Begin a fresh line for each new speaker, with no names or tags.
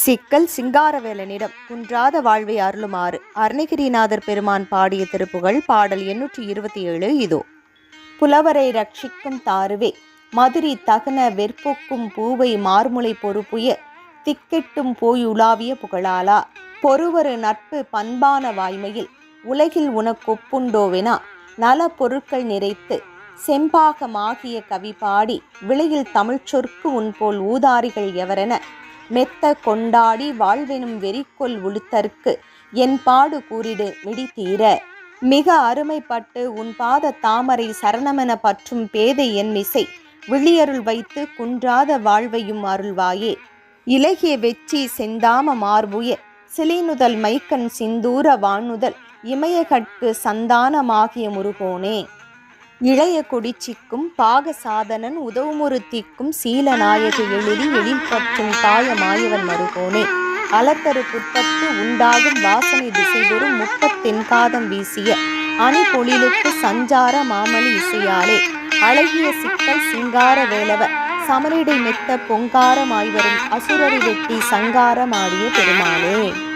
சிக்கல் சிங்காரவேலனிடம். குன்றாத வாழ்வை அருளுமாறு அருணகிரிநாதர் பெருமான் பாடிய திருப்புகழ் பாடல் எண்ணூற்றி இருபத்தி ஏழு இதோ. புலவரை ரட்சிக்கும் தாருவே மதுரி தகன வெற்பொக்கும் பூவை மார்முலை பொறுப்புய திக்கெட்டும் போய் உலாவிய புகழாலா. பொறுவரு நட்பு பண்பான வாய்மையில் உலகில் உனக்கொப்புண்டோவெனா நல பொருட்கள் நிறைத்து செம்பாகமாகிய கவி பாடி விலையில் தமிழ்ச்சொற்கு உன்போல் ஊதாரிகள் எவரென. மெத்த கொண்டாடி வாழ்வெனும் வெறிக்கொள் உளுத்தற்கு. என் பாடு கூறிடு மிடித்தீர மிக அருமைப்பட்டு உன் பாத தாமரை சரணமென பற்றும் பேதை என் இசை. விழியருள் வைத்து குன்றாத வாழ்வையும் அருள்வாயே. இலகிய வெற்றி செந்தாம மார்புய சிலைநுதல் மைக்கண் சிந்தூர வானுதல். இமயகட்கு சந்தானமாகிய முருகோனே. இளைய கொடிச்சிக்கும் பாக சாதனன் உதவுமுறுத்திக்கும் சீலநாயகி எழிலி எழில் பற்றும் காயமாயவன் மருகோனே. அலத்தரு புத்தத்து உண்டாகும் வாசனை திசைதொரும் முப்பத்தென்காதம் வீசிய அணி பொழிலுக்கு சஞ்சார மாமணி இசையாலே. அழகிய சிக்கல் சிங்கார வேலவ சமரிடை மெத்த பொங்காரமாய்வரும் அசுரரி வெட்டி சங்காரமாடிய பெருமாளே.